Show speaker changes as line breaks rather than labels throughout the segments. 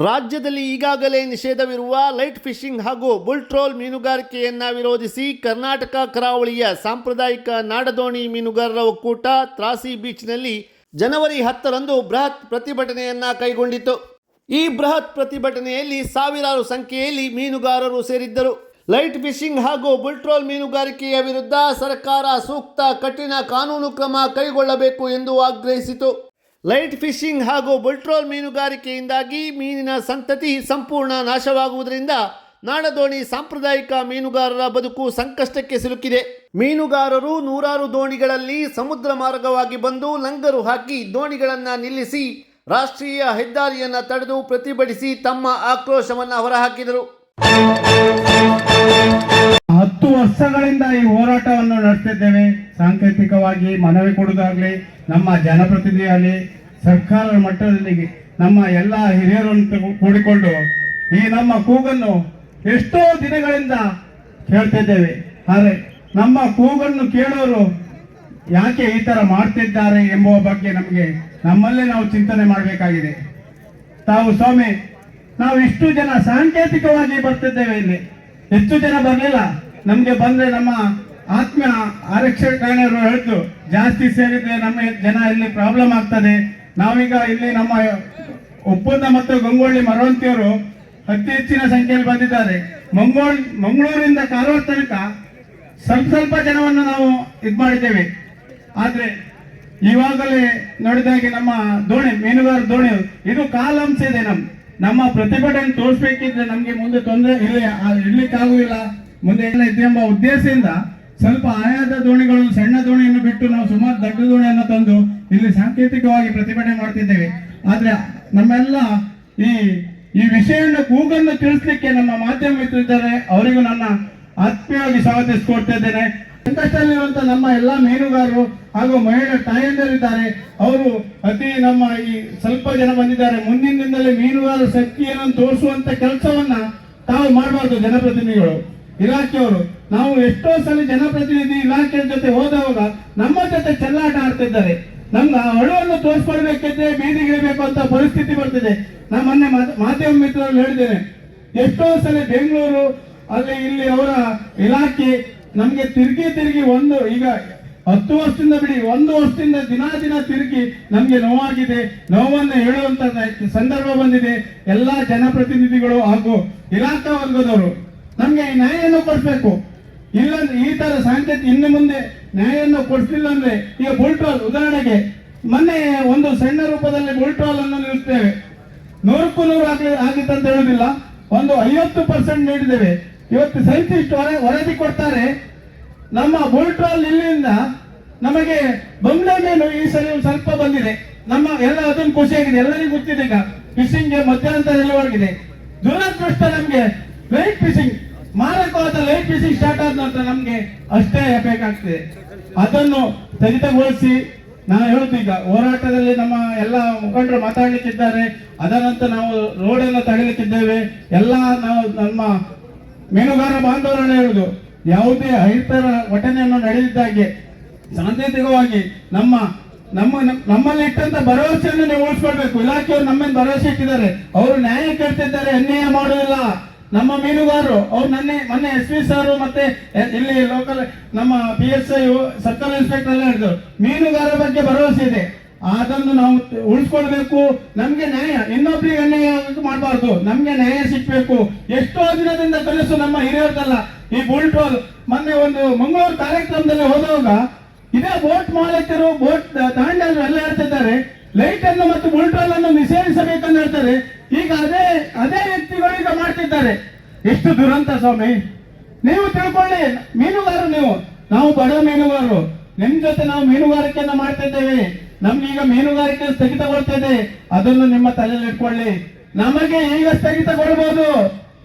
ರಾಜ್ಯದಲ್ಲಿ ಈಗಾಗಲೇ ನಿಷೇಧವಿರುವ ಲೈಟ್ ಫಿಶಿಂಗ್ ಹಾಗೂ ಬುಲ್ ಟ್ರೋಲ್ ಮೀನುಗಾರಿಕೆಯನ್ನ ವಿರೋಧಿಸಿ ಕರ್ನಾಟಕ ಕರಾವಳಿಯ ಸಾಂಪ್ರದಾಯಿಕ ನಾಡದೋಣಿ ಮೀನುಗಾರರ ಒಕ್ಕೂಟ ತ್ರಾಸಿ ಬೀಚ್ನಲ್ಲಿ ಜನವರಿ ಹತ್ತರಂದು ಬೃಹತ್ ಪ್ರತಿಭಟನೆಯನ್ನ ಕೈಗೊಂಡಿತು ಈ ಬೃಹತ್ ಪ್ರತಿಭಟನೆಯಲ್ಲಿ ಸಾವಿರಾರು ಸಂಖ್ಯೆಯಲ್ಲಿ ಮೀನುಗಾರರು ಸೇರಿದ್ದರು. ಲೈಟ್ ಫಿಶಿಂಗ್ ಹಾಗೂ ಬುಲ್ಟ್ರೋಲ್ ಮೀನುಗಾರಿಕೆಯ ವಿರುದ್ಧ ಸರ್ಕಾರ ಸೂಕ್ತ ಕಠಿಣ ಕಾನೂನು ಕ್ರಮ ಕೈಗೊಳ್ಳಬೇಕು ಎಂದು ಆಗ್ರಹಿಸಿತು. ಲೈಟ್ ಫಿಶಿಂಗ್ ಹಾಗೂ ಬುಲ್ಟ್ರೋಲ್ ಮೀನುಗಾರಿಕೆಯಿಂದಾಗಿ ಮೀನಿನ ಸಂತತಿ ಸಂಪೂರ್ಣ ನಾಶವಾಗುವುದರಿಂದ ನಾಡದೋಣಿ ಸಾಂಪ್ರದಾಯಿಕ ಮೀನುಗಾರರ ಬದುಕು ಸಂಕಷ್ಟಕ್ಕೆ ಸಿಲುಕಿದೆ. ಮೀನುಗಾರರು ನೂರಾರು ದೋಣಿಗಳಲ್ಲಿ ಸಮುದ್ರ ಮಾರ್ಗವಾಗಿ ಬಂದು ಲಂಗರು ಹಾಕಿ ದೋಣಿಗಳನ್ನು ನಿಲ್ಲಿಸಿ ರಾಷ್ಟ್ರೀಯ ಹೆದ್ದಾರಿಯನ್ನ ತಡೆದು ಪ್ರತಿಭಟಿಸಿ ತಮ್ಮ ಆಕ್ರೋಶವನ್ನು ಹೊರಹಾಕಿದರು.
ವರ್ಷಗಳಿಂದ ಈ ಹೋರಾಟವನ್ನು ನಡೆಸ್ತಿದ್ದೇವೆ ಸಾಂಕೇತಿಕವಾಗಿ ಮನವಿ ಕೊಡುವುದಾಗಲಿ, ನಮ್ಮ ಜನಪ್ರತಿನಿಧಿಯಾಗಲಿ ಸರ್ಕಾರದ ಮಟ್ಟದಲ್ಲಿ ನಮ್ಮ ಎಲ್ಲ ಹಿರಿಯರನ್ನು ಕೂಡಿಕೊಂಡು ಈ ನಮ್ಮ ಕೂಗನ್ನು ಎಷ್ಟೋ ದಿನಗಳಿಂದ ಕೇಳ್ತಿದ್ದೇವೆ. ಆದರೆ ನಮ್ಮ ಕೂಗನ್ನು ಕೇಳೋರು ಯಾಕೆ ಈ ತರ ಮಾಡ್ತಿದ್ದಾರೆ ಎಂಬುವ ಬಗ್ಗೆ ನಮಗೆ ನಮ್ಮಲ್ಲೇ ನಾವು ಚಿಂತನೆ ಮಾಡಬೇಕಾಗಿದೆ. ತಾವು ಸ್ವಾಮಿ ನಾವು ಇಷ್ಟು ಜನ ಸಾಂಕೇತಿಕವಾಗಿ ಬರ್ತಿದ್ದೇವೆ ಇಲ್ಲಿ. ಹೆಚ್ಚು ಜನ ಬರಲಿಲ್ಲ. ನಮ್ಗೆ ಬಂದ್ರೆ ನಮ್ಮ ಆತ್ಮ ಆರಕ್ಷಣ ಠಾಣೆಯವರು ಹೇಳ್ತು, ಜಾಸ್ತಿ ಸೇರಿದ್ರೆ ನಮ್ಮ ಜನ ಇಲ್ಲಿ ಪ್ರಾಬ್ಲಮ್ ಆಗ್ತದೆ. ನಾವೀಗ ಇಲ್ಲಿ ನಮ್ಮ ಒಪ್ಪಂದ ಮತ್ತು ಗಂಗೊಳ್ಳಿ ಮರವಂತಿಯವರು ಅತಿ ಹೆಚ್ಚಿನ ಸಂಖ್ಯೆಯಲ್ಲಿ ಬಂದಿದ್ದಾರೆ. ಮಂಗೋಳ್, ಮಂಗಳೂರಿಂದ ಕಾರವಾರ ತನಕ ಸ್ವಲ್ಪ ಸ್ವಲ್ಪ ಜನವನ್ನು ನಾವು ಇದು ಮಾಡಿದ್ದೇವೆ. ಆದರೆ ಇವಾಗಲೇ ನೋಡಿದಾಗೆ ನಮ್ಮ ದೋಣಿ, ಮೀನುಗಾರ ದೋಣಿ, ಇದು ಕಾಲಂಶ ಇದೆ ನಮ್ಮ ನಮ್ಮ ಪ್ರತಿಭಟನೆ ತೋರಿಸ್ಬೇಕಿದ್ರೆ ನಮಗೆ ಮುಂದೆ ತೊಂದರೆ ಇಲ್ಲಿ ಇರ್ಲಿಕ್ಕಾಗುವುದಿಲ್ಲ. ಮುಂದೆ ಎಲ್ಲ ಇದೆ ಎಂಬ ಉದ್ದೇಶದಿಂದ ಸ್ವಲ್ಪ ಆಯಾದ ದೋಣಿಗಳು ಸಣ್ಣ ದೋಣಿಯನ್ನು ಬಿಟ್ಟು ನಾವು ಸುಮಾರು ದೊಡ್ಡ ದೋಣಿಯನ್ನು ತಂದು ಇಲ್ಲಿ ಸಾಂಕೇತಿಕವಾಗಿ ಪ್ರತಿಭಟನೆ ಮಾಡ್ತಿದ್ದೇವೆ. ಆದ್ರೆ ನಮ್ಮೆಲ್ಲ ಈ ಈ ವಿಷಯವನ್ನು ಕೂಗನ್ನು ತಿಳಿಸ್ಲಿಕ್ಕೆ ನಮ್ಮ ಮಾಧ್ಯಮ ಮಿತ್ರರಿದ್ದಾರೆ ಅವರಿಗೂ ನನ್ನ ಆತ್ಮೀಯವಾಗಿ ಸ್ವಾಗತಿಸಿಕೊಡ್ತಾ ಸಂಕಷ್ಟದಲ್ಲಿರುವಂತ ನಮ್ಮ ಎಲ್ಲಾ ಮೀನುಗಾರರು ಹಾಗೂ ಮಹಿಳಾ ತಾಯಂದಿರಿದ್ದಾರೆ ಅವರು ಅತಿ ನಮ್ಮ ಈ ಸ್ವಲ್ಪ ಜನ ಬಂದಿದ್ದಾರೆ. ಮುಂದಿನ ದಿನದಲ್ಲಿ ಮೀನುಗಾರರ ಶಕ್ತಿಯನ್ನು ತೋರಿಸುವಂತ ಕೆಲಸವನ್ನ ತಾವು ಮಾಡಬಾರ್ದು ಜನಪ್ರತಿನಿಧಿಗಳು. ಇಲಾಖೆಯವರು, ನಾವು ಎಷ್ಟೋ ಸಲ ಜನಪ್ರತಿನಿಧಿ ಇಲಾಖೆ ಜೊತೆ ಹೋದವಾಗ ನಮ್ಮ ಜೊತೆ ಚೆಲ್ಲಾಟ ಆಡ್ತಿದ್ದಾರೆ. ನಮ್ಗೆ ಆ ಅಳುವನ್ನು ತೋರಿಸ್ಕೊಡ್ಬೇಕಿದ್ರೆ ಅಂತ ಪರಿಸ್ಥಿತಿ ಬರ್ತಿದೆ. ನಾನು ಮೊನ್ನೆ ಮಾಧ್ಯಮ ಮಿತ್ರರಲ್ಲಿ ಹೇಳಿದ್ದೇನೆ. ಎಷ್ಟೋ ಸಲ ಬೆಂಗಳೂರು, ಅಲ್ಲಿ ಇಲ್ಲಿ ಅವರ ಇಲಾಖೆ ನಮ್ಗೆ ತಿರುಗಿ ತಿರುಗಿ ಒಂದು, ಈಗ ಹತ್ತು ವರ್ಷದಿಂದ ಬಿಡಿ, ಒಂದು ವರ್ಷದಿಂದ ದಿನ ದಿನ ತಿರುಗಿ ನಮ್ಗೆ ನೋವಾಗಿದೆ. ನೋವನ್ನು ಹೇಳುವಂತ ಸಂದರ್ಭ ಬಂದಿದೆ. ಎಲ್ಲಾ ಜನಪ್ರತಿನಿಧಿಗಳು ಹಾಗೂ ಇಲಾಖಾ ವರ್ಗದವರು. ನಮ್ಗೆ ಈ ನ್ಯಾಯವನ್ನು ಕೊಡ್ಬೇಕು. ಇಲ್ಲಂದ್ರೆ ಈ ತರ ಸಾಂಕೇತಿಕ ಇನ್ನು ಮುಂದೆ ನ್ಯಾಯವನ್ನು ಕೊಡ್ತಿಲ್ಲ ಅಂದ್ರೆ ಈಗ ಬುಲ್ಟ್ರಾಲ್ ಉದಾಹರಣೆಗೆ ಮೊನ್ನೆ ಒಂದು ಸಣ್ಣ ರೂಪದಲ್ಲಿ ಬುಲ್ಟ್ರಾಲ್ ಅನ್ನು ನಿಲ್ಲಿಸ್ತೇವೆ. ನೂರಕ್ಕೂ ನೂರು ಆಗ್ಲಿ ಆಗಿತ್ತು ಅಂತ ಹೇಳುದಿಲ್ಲ. ಒಂದು ಐವತ್ತು ಪರ್ಸೆಂಟ್ ನೀಡಿದ್ದೇವೆ. ಇವತ್ತು ಸೈಂಟಿಸ್ಟ್ ವರದಿ ಕೊಡ್ತಾರೆ. ನಮ್ಮ ಬುಲ್ಟ್ರಾಲ್ ಇಲ್ಲಿಂದ ನಮಗೆ ಬಂಗ್ಲಾ ಈ ಸರಿ ಒಂದು ಸ್ವಲ್ಪ ಬಂದಿದೆ. ನಮ್ಮ ಎಲ್ಲ ಅದನ್ನು ಖುಷಿಯಾಗಿದೆ ಎಲ್ಲರಿಗೂ ಗೊತ್ತಿದೆ ಈಗ. ಫಿಶಿಂಗ್ ಮಧ್ಯಂತರ ಎಲ್ಲವಾಗಿದೆ ದುರದೃಷ್ಟ ನಮಗೆ. ಲೈಟ್ ಫಿಶಿಂಗ್ ಮಾರಕವಾದ ಲೈಟ್ ಫಿಶಿಂಗ್ ಸ್ಟಾರ್ಟ್ ಆದ ನಂತರ ನಮ್ಗೆ ಅಷ್ಟೇ ಬೇಕಾಗ್ತದೆ. ಅದನ್ನು ಸ್ಥಗಿತಗೊಳಿಸಿ ನಾನು ಹೇಳುತ್ತೀಗ ಹೋರಾಟದಲ್ಲಿ ನಮ್ಮ ಎಲ್ಲ ಮುಖಂಡರು ಮಾತಾಡಲಿಕ್ಕಿದ್ದಾರೆ. ಅದರಂತೆ ನಾವು ರೋಡ್ ಅನ್ನು ತಗಲಿಕ್ಕಿದ್ದೇವೆ. ಎಲ್ಲ ನಾವು ನಮ್ಮ ಮೀನುಗಾರ ಬಾಂಧವರನ್ನು ಹೇಳುದು, ಯಾವುದೇ ಅಹಿತರ ಘಟನೆಯನ್ನು ನಡೆದಿದ್ದಾಗೆ ಸಾಂಕೇತಿಕವಾಗಿ ನಮ್ಮ ನಮ್ಮ, ನಮ್ಮಲ್ಲಿ ಇಟ್ಟಂತ ಭರವಸೆಯನ್ನು ನೀವು ಉಳಿಸ್ಕೊಳ್ಬೇಕು. ಇಲಾಖೆಯವರು ನಮ್ಮಿಂದ ಭರವಸೆ ಇಟ್ಟಿದ್ದಾರೆ. ಅವರು ನ್ಯಾಯ ಕೇಳ್ತಿದ್ದಾರೆ, ಅನ್ಯಾಯ ಮಾಡುವುದಿಲ್ಲ. ನಮ್ಮ ಮೀನುಗಾರರು, ಅವ್ರು ನನ್ನೆ ಮೊನ್ನೆ ಎಸ್ ಪಿ ಸರ್ ಮತ್ತೆ ಇಲ್ಲಿ ಲೋಕಲ್ ನಮ್ಮ P S I circle inspector ಎಲ್ಲ ಹೇಳಿದ್ರು, ಮೀನುಗಾರರ ಬಗ್ಗೆ ಭರವಸೆ ಇದೆ. ಅದನ್ನು ನಾವು ಉಳಿಸ್ಕೊಳ್ಬೇಕು. ನಮ್ಗೆ ನ್ಯಾಯ, ಇನ್ನೊಬ್ರಿಗೆ ಅನ್ಯಾಯ ಮಾಡಬಾರ್ದು. ನಮ್ಗೆ ನ್ಯಾಯ ಸಿಗ್ಬೇಕು ಎಷ್ಟೋ ದಿನದಿಂದ ಕನಸು ನಮ್ಮ ಹಿರಿಯರ್ದಲ್ಲ. ಈ ಬುಲ್ಟೋಲ್ ಮೊನ್ನೆ ಒಂದು ಮಂಗಳೂರು ಕಾರ್ಯಕ್ರಮದಲ್ಲಿ ಹೋದಾಗ ಇದೇ ಬೋಟ್ ಮಾಲೀಕರು, ಬೋಟ್ ತಾಂಡರು ಎಲ್ಲ ಹೇಳ್ತಿದ್ದಾರೆ ಲೈಟ್ ಅನ್ನು ಮತ್ತು ಬುಲ್ಟೋಲ್ ಅನ್ನು ನಿಷೇಧಿಸಬೇಕಂತ ಹೇಳ್ತಾರೆ. ಈಗ ಅದೇ ಅದೇ ವ್ಯಕ್ತಿಗಳು ಈಗ ಮಾಡ್ತಿದ್ದಾರೆ. ಎಷ್ಟು ದುರಂತ ಸ್ವಾಮಿ. ನೀವು ತಿಳ್ಕೊಳ್ಳಿ, ಮೀನುಗಾರರು ನೀವು. ನಾವು ಬಡ ಮೀನುಗಾರರು. ನಿಮ್ ಜೊತೆ ನಾವು ಮೀನುಗಾರಿಕೆಯನ್ನ ಮಾಡ್ತಿದ್ದೇವೆ. ನಮ್ಗೀಗ ಮೀನುಗಾರಿಕೆ ಸ್ಥಗಿತಗೊಳ್ತಿದೆ ಅದನ್ನು ನಿಮ್ಮ ತಲೆಯಲ್ಲಿ ಇಟ್ಕೊಳ್ಳಿ. ನಮಗೆ ಈಗ ಸ್ಥಗಿತಗೊಳ್ಬಹುದು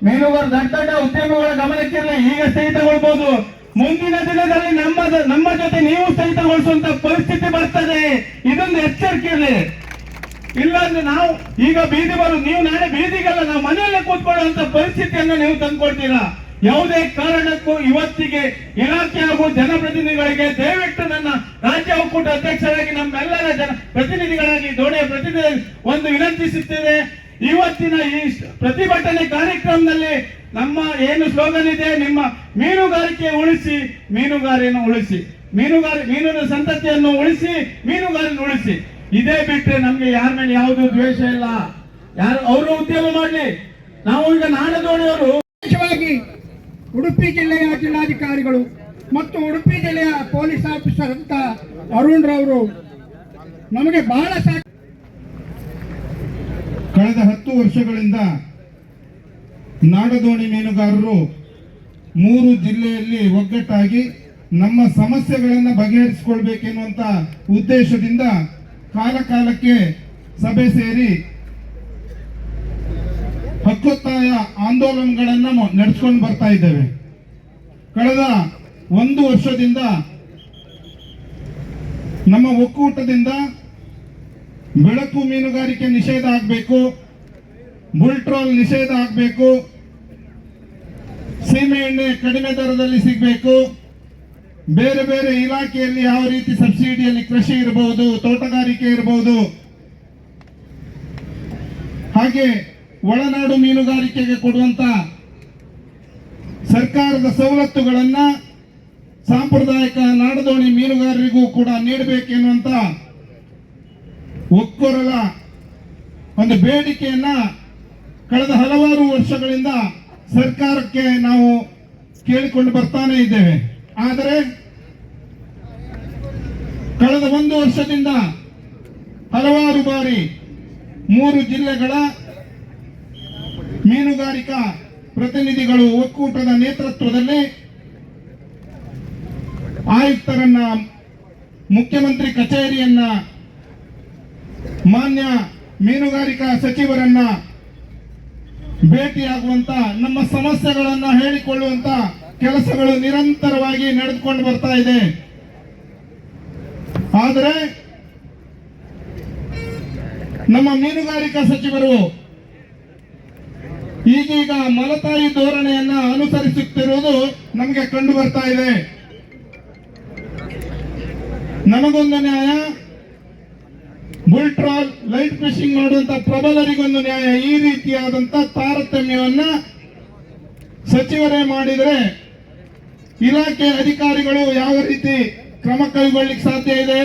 ಮೀನುಗಾರ, ದೊಡ್ಡ ದೊಡ್ಡ ಉದ್ಯಮಗಳ ಗಮನಕ್ಕಿರಲಿ, ಈಗ ಸ್ಥಗಿತಗೊಳ್ಬಹುದು ಮುಂದಿನ ದಿನದಲ್ಲಿ ನಮ್ಮ ನಮ್ಮ ಜೊತೆ ನೀವು ಸ್ಥಗಿತಗೊಳಿಸುವಂತ ಪರಿಸ್ಥಿತಿ ಬರ್ತದೆ. ಇದೊಂದು ಎಚ್ಚರಿಕೆ ಇರಲಿ ಇಲ್ಲಾಂದ್ರೆ ನಾವು ಈಗ ಬೀದಿ ಬರೋದು ನೀವು ನಾಳೆ ಬೀದಿಗೆಲ್ಲ ನಾವು ಮನೆಯಲ್ಲೇ ಕೂತ್ಕೊಳ್ಳುವಂತ ಪರಿಸ್ಥಿತಿಯನ್ನು ನೀವು ತಂದ್ಕೊಡ್ತೀರಾ? ಯಾವುದೇ ಕಾರಣಕ್ಕೂ ಇವತ್ತಿಗೆ ಇಲಾಖೆ ಹಾಗೂ ಜನಪ್ರತಿನಿಧಿಗಳಿಗೆ ದಯವಿಟ್ಟು ನನ್ನ ರಾಜ್ಯ ಒಕ್ಕೂಟ ಅಧ್ಯಕ್ಷರಾಗಿ ನಮ್ಮೆಲ್ಲರ ಜನ ಪ್ರತಿನಿಧಿಗಳಾಗಿ ದೋಣೆಯ ಪ್ರತಿನಿಧಿ ಒಂದು ವಿನಂತಿಸುತ್ತೇವೆ
ಇವತ್ತಿನ ಈ ಪ್ರತಿಭಟನೆ ಕಾರ್ಯಕ್ರಮದಲ್ಲಿ ನಮ್ಮ ಏನು ಸ್ಲೋಗನ್ ಇದೆ? ನಿಮ್ಮ ಮೀನುಗಾರಿಕೆ ಉಳಿಸಿ, ಮೀನುಗಾರಿಯನ್ನು ಉಳಿಸಿ. ಮೀನುಗಾರ ಮೀನಿನ ಸಂತತಿಯನ್ನು ಉಳಿಸಿ ಮೀನುಗಾರನ್ನು ಉಳಿಸಿ. ಇದೇ ಬಿಟ್ರೆ ನಮ್ಗೆ ಯಾರ ಮೇಲೆ ಯಾವುದು ದ್ವೇಷ ಇಲ್ಲ. ಯಾರು ಅವರು ಉದ್ಯೋಗ ಮಾಡಲಿ. ನಾವು ಈಗ ನಾಡದೋಣಿಯವರು
ವಿಶೇಷವಾಗಿ ಉಡುಪಿ ಜಿಲ್ಲೆಯ ಜಿಲ್ಲಾಧಿಕಾರಿಗಳು ಮತ್ತು ಉಡುಪಿ ಜಿಲ್ಲೆಯ ಪೊಲೀಸ್ ಆಫೀಸರ್ ಅಂತ ಅರುಣ್ ರವರು ನಮಗೆ ಬಹಳ ಸಾಕು
ಕಳೆದ ಹತ್ತು ವರ್ಷಗಳಿಂದ ನಾಡದೋಣಿ ಮೀನುಗಾರರು ಮೂರು ಜಿಲ್ಲೆಯಲ್ಲಿ ಒಗ್ಗಟ್ಟಾಗಿ ನಮ್ಮ ಸಮಸ್ಯೆಗಳನ್ನು ಬಗೆಹರಿಸಿಕೊಳ್ಬೇಕೆನ್ನುವಂತ ಉದ್ದೇಶದಿಂದ ಕಾಲ ಕಾಲಕ್ಕೆ ಸಭೆ ಸೇರಿ ಹಕ್ಕೊತ್ತಾಯ ಆಂದೋಲನಗಳನ್ನು ನಡೆಸ್ಕೊಂಡು ಬರ್ತಾ ಇದ್ದೇವೆ. ಕಳೆದ ಒಂದು ವರ್ಷದಿಂದ ನಮ್ಮ ಒಕ್ಕೂಟದಿಂದ ಬೆಳಕು ಮೀನುಗಾರಿಕೆ ನಿಷೇಧ ಆಗಬೇಕು ಬುಲ್ಟ್ರೋಲ್ ನಿಷೇಧ ಆಗಬೇಕು, ಸೀಮೆ ಎಣ್ಣೆ ಕಡಿಮೆ ದರದಲ್ಲಿ ಸಿಗಬೇಕು. ಬೇರೆ ಬೇರೆ ಇಲಾಖೆಯಲ್ಲಿ ಯಾವ ರೀತಿ ಸಬ್ಸಿಡಿಯಲ್ಲಿ ಕೃಷಿ ಇರಬಹುದು ತೋಟಗಾರಿಕೆ ಇರಬಹುದು ಹಾಗೆ ಒಳನಾಡು ಮೀನುಗಾರಿಕೆಗೆ ಕೊಡುವಂತ ಸರ್ಕಾರದ ಸವಲತ್ತುಗಳನ್ನ ಸಾಂಪ್ರದಾಯಿಕ ನಾಡದೋಣಿ ಮೀನುಗಾರರಿಗೂ ಕೂಡ ನೀಡಬೇಕೆನ್ನುವಂತ ಒಕ್ಕೊರಲ ಒಂದು ಬೇಡಿಕೆಯನ್ನ ಕಳೆದ ಹಲವಾರು ವರ್ಷಗಳಿಂದ ಸರ್ಕಾರಕ್ಕೆ ನಾವು ಕೇಳಿಕೊಂಡು ಬರ್ತಾನೆ ಇದ್ದೇವೆ. ಆದರೆ ಕಳೆದ ಒಂದು ವರ್ಷದಿಂದ ಹಲವಾರು ಬಾರಿ ಮೂರು ಜಿಲ್ಲೆಗಳ ಮೀನುಗಾರಿಕಾ ಪ್ರತಿನಿಧಿಗಳು ಒಕ್ಕೂಟದ ನೇತೃತ್ವದಲ್ಲಿ ಆಯುಕ್ತರನ್ನ, ಮುಖ್ಯಮಂತ್ರಿ ಕಚೇರಿಯನ್ನ, ಮಾನ್ಯ ಮೀನುಗಾರಿಕಾ ಸಚಿವರನ್ನ ಭೇಟಿಯಾಗುವಂತ ನಮ್ಮ ಸಮಸ್ಯೆಗಳನ್ನ ಹೇಳಿಕೊಳ್ಳುವಂತ ಕೆಲಸಗಳು ನಿರಂತರವಾಗಿ ನಡೆದುಕೊಂಡು ಬರ್ತಾ ಇದೆ. ಆದರೆ ನಮ್ಮ ಮೀನುಗಾರಿಕಾ ಸಚಿವರು ಈಗೀಗ ಮಲತಾಯಿ ಧೋರಣೆಯನ್ನ ಅನುಸರಿಸುತ್ತಿರುವುದು ನಮಗೆ ಕಂಡು ಬರ್ತಾ ಇದೆ. ನಮಗೊಂದು ನ್ಯಾಯ, ಬುಲ್ಟ್ರಾಲ್ ಲೈಟ್ ಫಿಶಿಂಗ್ ಮಾಡುವಂತ ಪ್ರಬಲರಿಗೊಂದು ನ್ಯಾಯ, ಈ ರೀತಿಯಾದಂತ ತಾರತಮ್ಯವನ್ನ ಸಚಿವರೇ ಮಾಡಿದರೆ ಇಲಾಖೆ ಅಧಿಕಾರಿಗಳು ಯಾವ ರೀತಿ ಕ್ರಮ ಕೈಗೊಳ್ಳಿಕ್ಕೆ ಸಾಧ್ಯ ಇದೆ?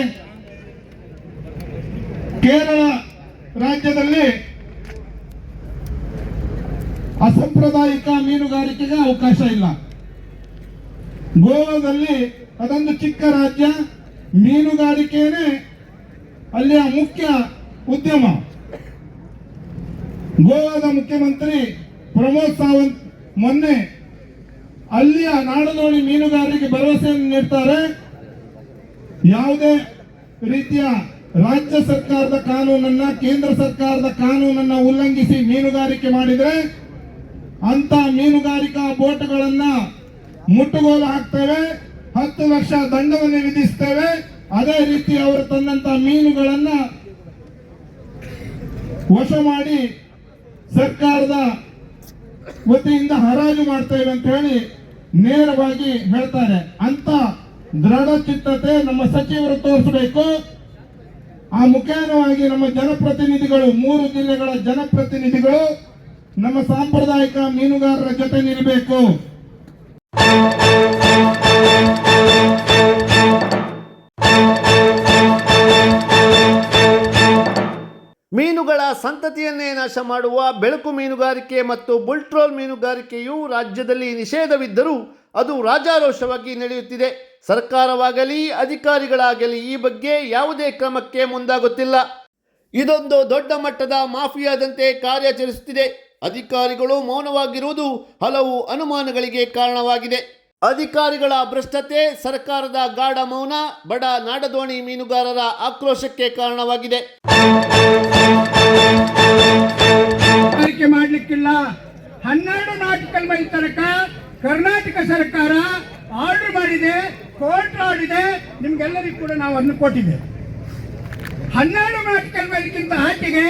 ಕೇರಳ ರಾಜ್ಯದಲ್ಲಿ ಅಸಾಂಪ್ರದಾಯಿಕ ಮೀನುಗಾರಿಕೆಗೆ ಅವಕಾಶ ಇಲ್ಲ. ಗೋವಾದಲ್ಲಿ ಅದೊಂದು ಚಿಕ್ಕ ರಾಜ್ಯ, ಮೀನುಗಾರಿಕೆನೇ ಅಲ್ಲಿಯ ಮುಖ್ಯ ಉದ್ಯಮ. ಗೋವಾದ ಮುಖ್ಯಮಂತ್ರಿ ಪ್ರಮೋದ್ ಸಾವಂತ್ ಮೊನ್ನೆ ಅಲ್ಲಿಯ ನಾಡದೋಣಿ ಮೀನುಗಾರರಿಗೆ ಭರವಸೆಯನ್ನು ನೀಡ್ತಾರೆ. ಯಾವುದೇ ರೀತಿಯ ರಾಜ್ಯ ಸರ್ಕಾರದ ಕಾನೂನನ್ನ, ಕೇಂದ್ರ ಸರ್ಕಾರದ ಕಾನೂನನ್ನ ಉಲ್ಲಂಘಿಸಿ ಮೀನುಗಾರಿಕೆ ಮಾಡಿದ್ರೆ ಅಂತ ಮೀನುಗಾರಿಕಾ ಬೋಟ್ಗಳನ್ನ ಮುಟ್ಟುಗೋಲು ಹಾಕ್ತೇವೆ, ಹತ್ತು ಲಕ್ಷ ದಂಡವನ್ನು ವಿಧಿಸ್ತೇವೆ. ಅದೇ ರೀತಿ ಅವರು ತಂದಂತ ಮೀನುಗಳನ್ನ ವಶ ಮಾಡಿ ಸರ್ಕಾರದ ವತಿಯಿಂದ ಹರಾಜು ಮಾಡ್ತೇವೆ ಅಂತ ಹೇಳಿ ನೇರವಾಗಿ ಹೇಳ್ತಾರೆ, ಅಂತ ದೃಢ ಚಿತ್ತತೆ ನಮ್ಮ ಸಚಿವರು ತೋರಿಸಬೇಕು. ಆ ಮುಖೇನವಾಗಿ ನಮ್ಮ ಜನಪ್ರತಿನಿಧಿಗಳು, ಮೂರು ಜಿಲ್ಲೆಗಳ ಜನಪ್ರತಿನಿಧಿಗಳು, ನಮ್ಮ ಸಾಂಪ್ರದಾಯಿಕ ಮೀನುಗಾರರ ಜೊತೆ ನಿಲ್ಲಬೇಕು
ಮೀನುಗಳ ಸಂತತಿಯನ್ನೇ ನಾಶ ಮಾಡುವ ಬೆಳಕು ಮೀನುಗಾರಿಕೆ ಮತ್ತು ಬುಲ್ಟ್ರೋಲ್ ಮೀನುಗಾರಿಕೆಯು ರಾಜ್ಯದಲ್ಲಿ ನಿಷೇಧವಿದ್ದರೂ ಅದು ರಾಜಾರೋಷವಾಗಿ ನಡೆಯುತ್ತಿದೆ. ಸರ್ಕಾರವಾಗಲಿ, ಅಧಿಕಾರಿಗಳಾಗಲಿ ಈ ಬಗ್ಗೆ ಯಾವುದೇ ಕ್ರಮಕ್ಕೆ ಮುಂದಾಗುತ್ತಿಲ್ಲ. ಇದೊಂದು ದೊಡ್ಡ ಮಟ್ಟದ ಮಾಫಿಯಾದಂತೆ ಕಾರ್ಯಾಚರಿಸುತ್ತಿದೆ. ಅಧಿಕಾರಿಗಳು ಮೌನವಾಗಿರುವುದು ಹಲವು ಅನುಮಾನಗಳಿಗೆ ಕಾರಣವಾಗಿದೆ. ಅಧಿಕಾರಿಗಳ ಭ್ರಷ್ಟತೆ, ಸರ್ಕಾರದ ಗಾಢ ಮೌನ, ಬಡ ನಾಡದೋಣಿ ಮೀನುಗಾರರ ಆಕ್ರೋಶಕ್ಕೆ ಕಾರಣವಾಗಿದೆ.
ಮೀನುಗಾರಿಕೆ ಮಾಡ್ಲಿಕ್ಕಿಲ್ಲ. ಹನ್ನೆರಡು ನಾಟಿಕಲ್ ಮೈಲ್ ತನಕ ಕರ್ನಾಟಕ ಸರ್ಕಾರ ಆರ್ಡರ್ ಮಾಡಿದೆ, ಕೋರ್ಟ್ ಆಡಿದೆ, ನಿಮ್ಗೆಲ್ಲರಿಗೂ ಕೂಡ ನಾವು ಅನ್ನು ಕೊಟ್ಟಿದ್ದೇವೆ ಹನ್ನೆರಡು ನಾಟಿಕಲ್ ಮೈಲ್ಗಿಂತ ಆಚೆಗೆ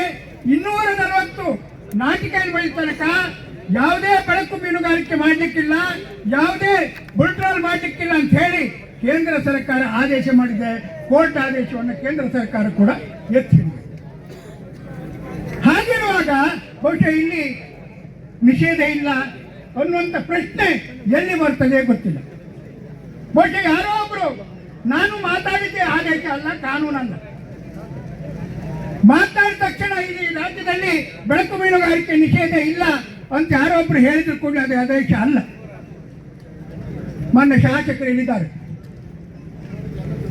ಇನ್ನೂರ ನಲವತ್ತು ನಾಟಿಕಲ್ ಮೈಲ್ ತನಕ ಯಾವುದೇ ಬೆಳಕು ಮೀನುಗಾರಿಕೆ ಮಾಡ್ಲಿಕ್ಕಿಲ್ಲ, ಯಾವುದೇ ಬುಲ್ಟ್ರಾಲ್ ಮಾಡ್ಲಿಕ್ಕಿಲ್ಲ ಅಂತ ಹೇಳಿ ಕೇಂದ್ರ ಸರ್ಕಾರ ಆದೇಶ ಮಾಡಿದೆ. ಕೋರ್ಟ್ ಆದೇಶವನ್ನು ಕೇಂದ್ರ ಸರ್ಕಾರ ಕೂಡ ಎತ್ತಿ ಹಾಗಿರುವಾಗ ಬಹುಶಃ ಇಲ್ಲಿ ನಿಷೇಧ ಇಲ್ಲ ಅನ್ನುವಂಥ ಪ್ರಶ್ನೆ ಎಲ್ಲಿ ಬರ್ತದೆ ಗೊತ್ತಿಲ್ಲ. ಬಹುಶಃ ಯಾರೋ ಒಬ್ರು, ನಾನು ಮಾತಾಡಿದ್ದೆ ಆಗಕ್ಕೆ ಅಲ್ಲ ಕಾನೂನಲ್ಲ ಮಾತಾಡಿದ ತಕ್ಷಣ ಇಲ್ಲಿ ರಾಜ್ಯದಲ್ಲಿ ಬೆಳಕು ಮೀನುಗಾರಿಕೆ ನಿಷೇಧ ಇಲ್ಲ ಅಂತ ಯಾರೋ ಒಬ್ರು ಹೇಳಿದ್ರು ಕೂಡ ಅದು ಆದೇಶ ಅಲ್ಲ. ಮನ್ನ ಶಾಸಕರು ಹೇಳಿದ್ದಾರೆ.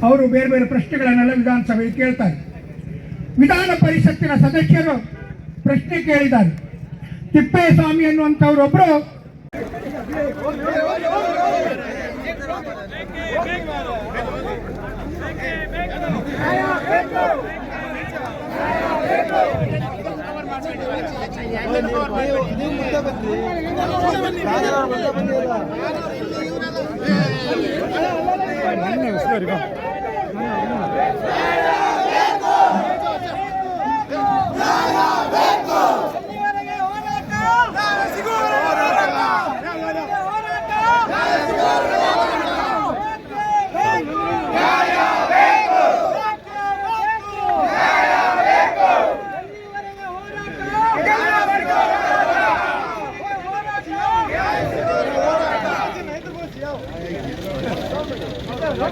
ಅವರು ಬೇರೆ ಬೇರೆ ಪ್ರಶ್ನೆಗಳನ್ನೆಲ್ಲ ವಿಧಾನಸಭೆಯಲ್ಲಿ ಕೇಳ್ತಾರೆ. ವಿಧಾನ ಪರಿಷತ್ತಿನ ಸದಸ್ಯರು ಪ್ರಶ್ನೆ ಕೇಳಿದ್ದಾರೆ. ತಿಪ್ಪೇಸ್ವಾಮಿ ಅನ್ನುವಂಥವ್ರೊಬ್ರು
ಎಲ್ಲಿವರೆಗೆ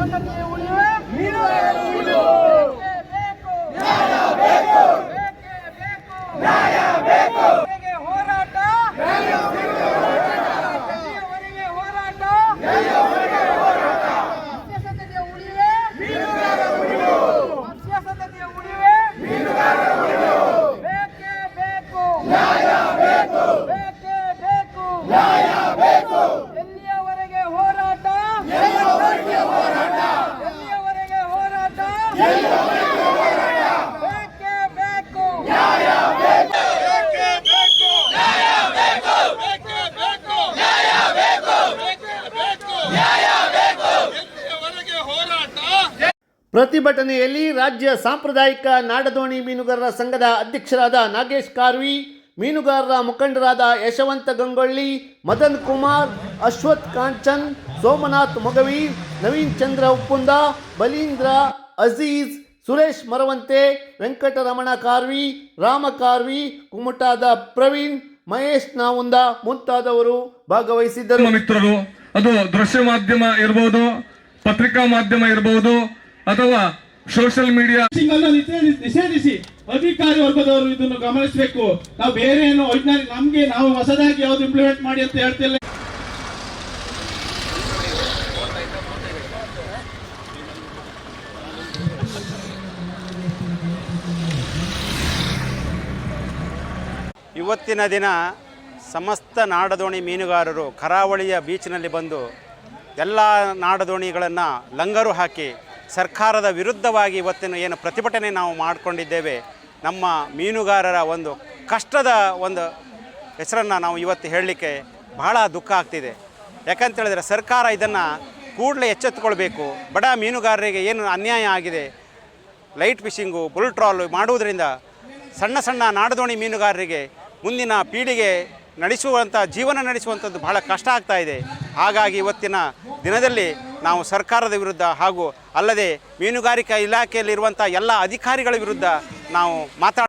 Manda meu. ಸಾಂಪ್ರದಾಯಿಕ ನಾಡದೋಣಿ ಮೀನುಗಾರರ ಸಂಘದ ಅಧ್ಯಕ್ಷರಾದ ನಾಗೇಶ್ ಕಾರ್ವಿ, ಮೀನುಗಾರರ ಮುಖಂಡರಾದ ಯಶವಂತ ಗಂಗೊಳ್ಳಿ, ಮದನ್ ಕುಮಾರ್, ಅಶ್ವಥ್ ಕಾಂಚನ್, ಸೋಮನಾಥ್ ಮೊಗವಿ ನವೀನ್ ಚಂದ್ರ ಉಪ್ಪುಂದ, ಬಲೀಂದ್ರ, ಅಜೀಜ್, ಸುರೇಶ್ ಮರವಂತೆ, ವೆಂಕಟರಮಣ ಕಾರ್ವಿ, ರಾಮ ಕಾರ್ವಿ, ಕುಮಟಾದ ಪ್ರವೀಣ್, ಮಹೇಶ್ ನಾವುಂದ ಮುಂತಾದವರು ಭಾಗವಹಿಸಿದ್ದರು.
ಮಿತ್ರರು, ಅದು ದೃಶ್ಯ ಮಾಧ್ಯಮ ಇರಬಹುದು ಪತ್ರಿಕಾ ಮಾಧ್ಯಮ ಇರಬಹುದು ಅಥವಾ ಸೋಷಿಯಲ್ ಮೀಡಿಯಾ
ನಿಷೇಧಿಸಿ ಅಧಿಕಾರಿ ವರ್ಗದವರು ಇದನ್ನು ಗಮನಿಸಬೇಕು. ನಾವು ಬೇರೆ ಏನು ವೈಜ್ಞಾನಿಕ ನಮ್ಗೆ ನಾವು ಹೊಸದಾಗಿ ಯಾವ್ದು ಇಂಪ್ಲಿಮೆಂಟ್ ಮಾಡಿ ಅಂತ ಹೇಳ್ತಿಲ್ಲ.
ಇವತ್ತಿನ ದಿನ ಸಮಸ್ತ ನಾಡದೋಣಿ ಮೀನುಗಾರರು ಕರಾವಳಿಯ ಬೀಚ್ನಲ್ಲಿ ಬಂದು ಎಲ್ಲ ನಾಡದೋಣಿಗಳನ್ನು ಲಂಗರು ಹಾಕಿ ಸರ್ಕಾರದ ವಿರುದ್ಧವಾಗಿ ಇವತ್ತಿನ ಏನು ಪ್ರತಿಭಟನೆ ನಾವು ಮಾಡಿಕೊಂಡಿದ್ದೇವೆ, ನಮ್ಮ ಮೀನುಗಾರರ ಒಂದು ಕಷ್ಟದ ಒಂದು ಹೆಸರನ್ನು ನಾವು ಇವತ್ತು ಹೇಳಲಿಕ್ಕೆ ಬಹಳ ದುಃಖ ಆಗ್ತಿದೆ. ಯಾಕಂತ ಹೇಳಿದ್ರೆ ಸರ್ಕಾರ ಇದನ್ನು ಕೂಡಲೇ ಎಚ್ಚೆತ್ತುಕೊಳ್ಬೇಕು. ಬಡ ಮೀನುಗಾರರಿಗೆ ಏನು ಅನ್ಯಾಯ ಆಗಿದೆ? ಲೈಟ್ ಫಿಶಿಂಗು, ಬುಲ್ ಟ್ರಾಲ್ ಮಾಡುವುದರಿಂದ ಸಣ್ಣ ಸಣ್ಣ ನಾಡದೋಣಿ ಮೀನುಗಾರರಿಗೆ ಮುಂದಿನ ಪೀಳಿಗೆ ನಡೆಸುವಂಥ, ಜೀವನ ನಡೆಸುವಂಥದ್ದು ಬಹಳ ಕಷ್ಟ ಆಗ್ತಾ ಇದೆ. ಹಾಗಾಗಿ ಇವತ್ತಿನ ದಿನದಲ್ಲಿ ನಾವು ಸರ್ಕಾರದ ವಿರುದ್ಧ ಹಾಗೂ ಅಲ್ಲದೆ ಮೀನುಗಾರಿಕಾ ಇಲಾಖೆಯಲ್ಲಿರುವಂಥ ಎಲ್ಲ ಅಧಿಕಾರಿಗಳ ವಿರುದ್ಧ ನಾವು ಮಾತಾಡ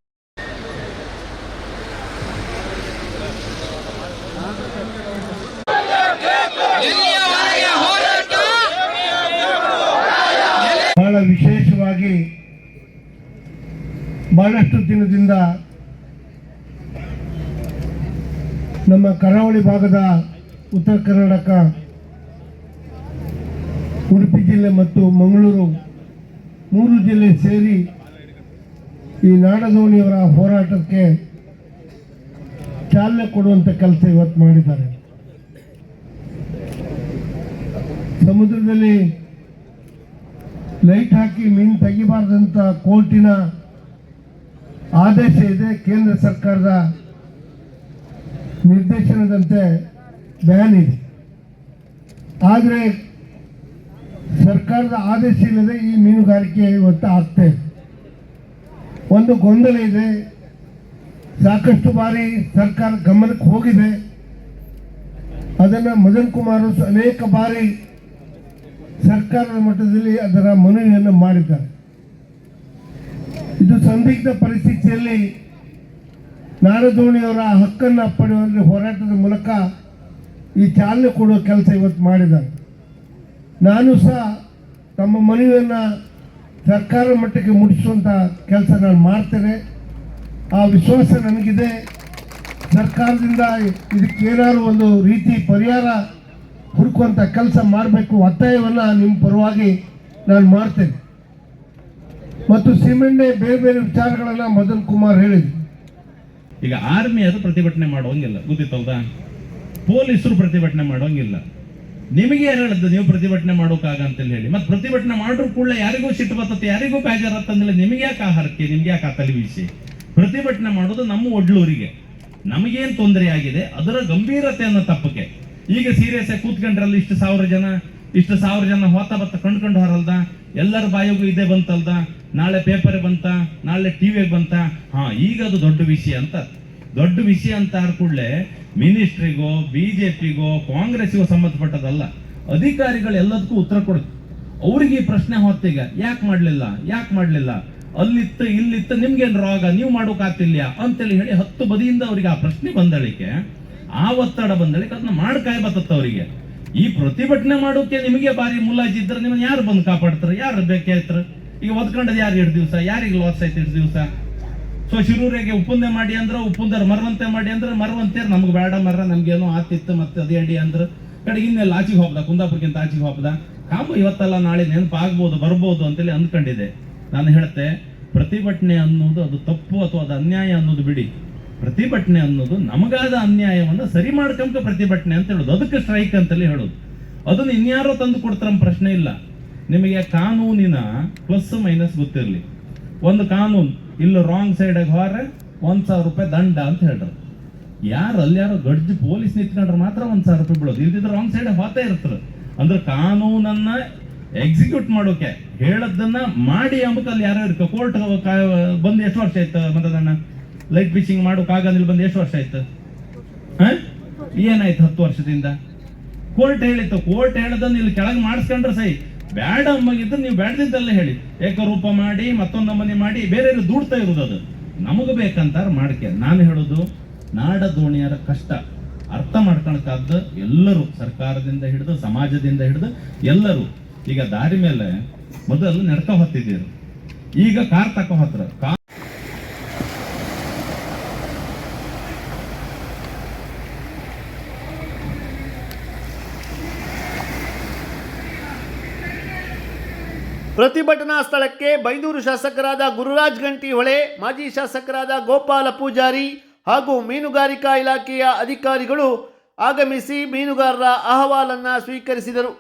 ಬಹಳ ವಿಶೇಷವಾಗಿ ಬಹಳಷ್ಟು ದಿನದಿಂದ ನಮ್ಮ ಕರಾವಳಿ ಭಾಗದ ಉತ್ತರ ಕರ್ನಾಟಕ, ಉಡುಪಿ ಜಿಲ್ಲೆ ಮತ್ತು ಮಂಗಳೂರು
ಮೂರು ಜಿಲ್ಲೆ ಸೇರಿ ಈ ನಾಡದೋಣಿಯವರ ಹೋರಾಟಕ್ಕೆ ಚಾಲನೆ ಕೊಡುವಂಥ ಕೆಲಸ ಇವತ್ತು ಮಾಡಿದ್ದಾರೆ. ಸಮುದ್ರದಲ್ಲಿ ಲೈಟ್ ಹಾಕಿ ಮೀನು ತೆಗಿಬಾರ್ದಂಥ ಕೋರ್ಟಿನ ಆದೇಶ ಇದೆ. ಕೇಂದ್ರ ಸರ್ಕಾರದ ನಿರ್ದೇಶನದಂತೆ ಬ್ಯಾನ್ ಇದೆ. ಆದರೆ ಸರ್ಕಾರದ ಆದೇಶ ಇಲ್ಲದೆ ಈ ಮೀನುಗಾರಿಕೆ ಇವತ್ತು ಆಗ್ತಾ ಇದೆ. ಒಂದು ಗೊಂದಲ ಇದೆ. ಸಾಕಷ್ಟು ಬಾರಿ ಸರ್ಕಾರ ಗಮನಕ್ಕೆ ಹೋಗಿದೆ. ಅದನ್ನು ಮದನ್ ಕುಮಾರ್ ಅನೇಕ ಬಾರಿ ಸರ್ಕಾರದ ಮಟ್ಟದಲ್ಲಿ ಅದರ ಮನವಿಯನ್ನು ಮಾಡಿದ್ದಾರೆ. ಇದು ಸಂದಿಗ್ಧ ಪರಿಸ್ಥಿತಿಯಲ್ಲಿ ನಾಡದೋಣಿಯವರ ಹಕ್ಕನ್ನು ಪಡೆಯುವಲ್ಲಿ ಹೋರಾಟದ ಮೂಲಕ ಈ ಚಾಲನೆ ಕೊಡುವ ಕೆಲಸ ಇವತ್ತು ಮಾಡಿದ್ದಾರೆ ನಾನು ಸಹ ತಮ್ಮ ಮನವಿಯನ್ನು ಸರ್ಕಾರ ಮಟ್ಟಕ್ಕೆ ಮುಟ್ಟಿಸುವಂಥ ಕೆಲಸ ನಾನು ಮಾಡ್ತೇನೆ. ಆ ವಿಶ್ವಾಸ ನನಗಿದೆ. ಸರ್ಕಾರದಿಂದ ಇದಕ್ಕೆ ಏನಾದ್ರು ಒಂದು ರೀತಿ ಪರಿಹಾರ ಹುಡುಕುವಂಥ ಕೆಲಸ ಮಾಡಬೇಕು ಒತ್ತಾಯವನ್ನು ನಿಮ್ಮ ಪರವಾಗಿ ನಾನು ಮಾಡ್ತೇನೆ. ಮತ್ತು ಸಿಮೆಂಟ್ ಬೇರೆ ಬೇರೆ ವಿಚಾರಗಳನ್ನು ಮದನ್ ಕುಮಾರ್ ಹೇಳಿದ್ರು.
ಈಗ ಆರ್ಮಿ ಅದು ಪ್ರತಿಭಟನೆ ಮಾಡೋಂಗಿಲ್ಲ ಗೊತ್ತಿತ್ತಲ್ದ ಪೊಲೀಸರು ಪ್ರತಿಭಟನೆ ಮಾಡೋಂಗಿಲ್ಲ. ನಿಮಗೆ ಯಾರು ಹೇಳಿದ್ದು? ನೀವು ಪ್ರತಿಭಟನೆ ಮಾಡೋಕ್ಕಾಗ ಅಂತೇಳಿ ಹೇಳಿ. ಮತ್ತೆ ಪ್ರತಿಭಟನೆ ಮಾಡ್ರು ಕೂಡ ಯಾರಿಗೂ ಸಿಟ್ಟು ಬರ್ತತೆ ಯಾರಿಗೂ ಬೇಜಾರತ್ತಂದ್ರೆ ನಿಮಗೆ ಯಾಕೆ ಆಹಾರಕ್ಕೆ, ನಿಮ್ಗೆ ಯಾಕೆ ಆ ಪ್ರತಿಭಟನೆ ಮಾಡೋದು ನಮ್ಮ ಒಡ್ಲೂರಿಗೆ. ನಮಗೇನು ತೊಂದರೆ ಆಗಿದೆ? ಅದರ ಗಂಭೀರತೆಯನ್ನು ತಪ್ಪಕ್ಕೆ. ಈಗ ಸೀರಿಯಸ್ ಆಗಿ ಕೂತ್ಕೊಂಡ್ರಲ್ಲ, ಇಷ್ಟು ಸಾವಿರ ಜನ, ಇಷ್ಟು ಸಾವಿರ ಜನ ಹೋತ ಬತ್ತ ಕಂಡ್ಕೊಂಡು ಹೊರಲ್ದ? ಎಲ್ಲರ ಬಾಯಿಗೂ ಇದೇ ಬಂತಲ್ದ? ನಾಳೆ ಪೇಪರ್ ಬಂತ, ನಾಳೆ ಟಿವಿಗೆ ಬಂತ? ಹಾ, ಈಗ ಅದು ದೊಡ್ಡ ವಿಷಯ ಅಂತ. ದೊಡ್ಡ ವಿಷಯ ಅಂತ ಆರ್ ಕೂಡಲೇ ಮಿನಿಸ್ಟ್ರಿಗೋ ಪಿಗೋ ಕಾಂಗ್ರೆಸ್ಸಿಗೋ ಸಂಬಂಧಪಟ್ಟದಲ್ಲ ಅಧಿಕಾರಿಗಳು ಎಲ್ಲದಕ್ಕೂ ಉತ್ತರ ಕೊಡುತ್ತೆ ಅವ್ರಿಗೆ ಈ ಪ್ರಶ್ನೆ ಹೊತ್ತೀಗ ಯಾಕೆ ಮಾಡಲಿಲ್ಲ ಯಾಕೆ ಮಾಡಲಿಲ್ಲ? ಅಲ್ಲಿತ್ತು, ಇಲ್ಲಿತ್ತು, ನಿಮ್ಗೇನ್ ರೋಗ? ನೀವು ಮಾಡೋಕ್ಕಾಗ್ತಿಲ್ಲ ಅಂತೇಳಿ ಹೇಳಿ ಹತ್ತು ಬದಿಯಿಂದ ಅವ್ರಿಗೆ ಆ ಪ್ರಶ್ನೆ ಬಂದಳಿಕೆ. ಆ ಒತ್ತಡ ಬಂದಳಿಕೆ, ಅದನ್ನ ಮಾಡ್ಕಾಯ್ ಬತ್ತತ್ತ ಅವರಿಗೆ. ಈ ಪ್ರತಿಭಟನೆ ಮಾಡೋಕೆ ನಿಮಗೆ ಬಾರಿ ಮುಲಾಜಿದ್ರೆ ನಿಮ್ಮನ್ನ ಯಾರು ಬಂದು ಕಾಪಾಡ್ತಾರೆ? ಯಾರು ಬೇಕಾಯ್ತಾರೆ? ಈಗ ಒದ್ಕೊಂಡದ್ ಯಾರು ಎರಡು ದಿವಸ? ಯಾರಿಗೆ ಲಾಸ್ ಆಯ್ತು ಎರಡು ದಿವಸ? ಸೊ ಶಿರೂರಿಗೆ ಉಪ್ಪುಂದೆ ಮಾಡಿ ಅಂದ್ರೆ ಉಪ್ಪುಂದರ್ ಮರವಂತೆ ಮಾಡಿ ಅಂದ್ರೆ, ಮರವಂತೆ ನಮ್ಗೆ ಬೇಡ ಮರ ನಮ್ಗೇನೋ ಆತಿತ್ತು ಮತ್ತೆ ಅದೇ ಅಡಿ ಅಂದ್ರೆ. ಕಡೆಗೆ ಇನ್ನೆಲ್ಲ ಆಚೆಗೆ ಹೋಗ್ದ, ಕುಂದಾಪುರಕ್ಕಿಂತ ಆಚೆಗೆ ಹೋಗ್ದ. ಕಾಮ, ಇವತ್ತಲ್ಲ ನಾಳೆ ನೆನಪಾಗ್ಬೋದು, ಬರ್ಬೋದು ಅಂತೇಳಿ ಅಂದ್ಕೊಂಡಿದೆ ನಾನು ಹೇಳ್ತೆ ಪ್ರತಿಭಟನೆ ಅನ್ನೋದು ಅದು ತಪ್ಪು ಅಥವಾ ಅದು ಅನ್ಯಾಯ ಅನ್ನೋದು ಬಿಡಿ. ಪ್ರತಿಭಟನೆ ಅನ್ನೋದು ನಮಗಾದ ಅನ್ಯಾಯವನ್ನು ಸರಿ ಮಾಡ್ಕೊಂಕ ಪ್ರತಿಭಟನೆ ಅಂತ ಹೇಳೋದು. ಅದಕ್ಕೆ ಸ್ಟ್ರೈಕ್ ಅಂತಲೇ ಹೇಳೋದು. ಅದನ್ನ ಇನ್ಯಾರೋ ತಂದು ಕೊಡ್ತಾರ ಪ್ರಶ್ನೆ ಇಲ್ಲ. ನಿಮಗೆ ಕಾನೂನಿನ ಪ್ಲಸ್ ಮೈನಸ್ ಗೊತ್ತಿರಲಿ. ಒಂದು ಕಾನೂನು. ಇಲ್ಲ ರಾಂಗ್ ಸೈಡಾಗ ಹೊರ ಒಂದು ಸಾವಿರ ರೂಪಾಯಿ ದಂಡ ಅಂತ ಹೇಳ್ರು. ಯಾರು ಅಲ್ಲಿ ಯಾರೋ ಗಡ್ಜ್ ಪೊಲೀಸ್ ನಿಂತ್ಕೊಂಡ್ರೆ ಮಾತ್ರ ಒಂದ್ ಸಾವಿರ ರೂಪಾಯಿ ಬಿಡೋದು ಇಲ್ದಿದ್ರೆ ರಾಂಗ್ ಸೈಡ್ ಹೋತಾ ಇರ್ತಾರೆ. ಅಂದ್ರೆ ಕಾನೂನನ್ನ ಎಕ್ಸಿಕ್ಯೂಟ್ ಮಾಡೋಕೆ ಹೇಳದನ್ನ ಮಾಡಿ ಅಲ್ಲಿ ಯಾರೋ ಇರ್ಕ. ಕೋರ್ಟ್ ಬಂದು ಎಷ್ಟು ವರ್ಷ ಆಯ್ತು ಮತದಣ್ಣ ಲೈಟ್ ಫಿಶಿಂಗ್ ಮಾಡೋಕ್ಕಾಗದಿಲ್ಲ ಬಂದು ಎಷ್ಟು ವರ್ಷ ಆಯ್ತು? ಹಾಂ? ಏನಾಯ್ತು ಹತ್ತು ವರ್ಷದಿಂದ? ಕೋರ್ಟ್ ಹೇಳಿತ್ತು. ಕೋರ್ಟ್ ಹೇಳದನ್ನ ಇಲ್ಲಿ ಕೆಳಗೆ ಮಾಡಿಸ್ಕೊಂಡ್ರೆ ಸೈ ಬ್ಯಾಡ ಅಮ್ಮಗಿದ್ದು ನೀವು ಬ್ಯಾಡದಿದ್ದಲ್ಲೇ ಹೇಳಿ. ಏಕರೂಪ ಮಾಡಿ, ಮತ್ತೊಂದು ನಮೂನೆ ಮಾಡಿ ಬೇರೆ ದೂಡ್ತಾ ಇರೋದು ಅದು. ನಮಗೆ ಬೇಕಂತಾರ ಮಾಡ್ಕೆ. ನಾನು ಹೇಳೋದು, ನಾಡ ದೋಣಿಯರ ಕಷ್ಟ. ಅರ್ಥ ಮಾಡ್ಕೊಳಕ್ಕಾದ್ದು ಎಲ್ಲರೂ, ಸರ್ಕಾರದಿಂದ ಹಿಡಿದು, ಸಮಾಜದಿಂದ ಹಿಡಿದು ಎಲ್ಲರೂ. ಈಗ ದಾರಿ ಮೇಲೆ ಮೊದಲು ನಡ್ಕೊ ಹೊತ್ತಿದ್ದೀರು. ಈಗ ಕಾರ್ ತಕ ಹೊತ್ರ.
ಪ್ರತಿಭಟನಾ ಸ್ಥಳಕ್ಕೆ ಬೈಂದೂರು ಶಾಸಕರಾದ ಗುರುರಾಜ್ ಗಂಟಿಹೊಳೆ, ಮಾಜಿ ಶಾಸಕರಾದ ಗೋಪಾಲ ಪೂಜಾರಿ ಹಾಗೂ ಮೀನುಗಾರಿಕಾ ಇಲಾಖೆಯ ಅಧಿಕಾರಿಗಳು ಆಗಮಿಸಿ ಮೀನುಗಾರರ ಅಹವಾಲನ್ನು ಸ್ವೀಕರಿಸಿದರು.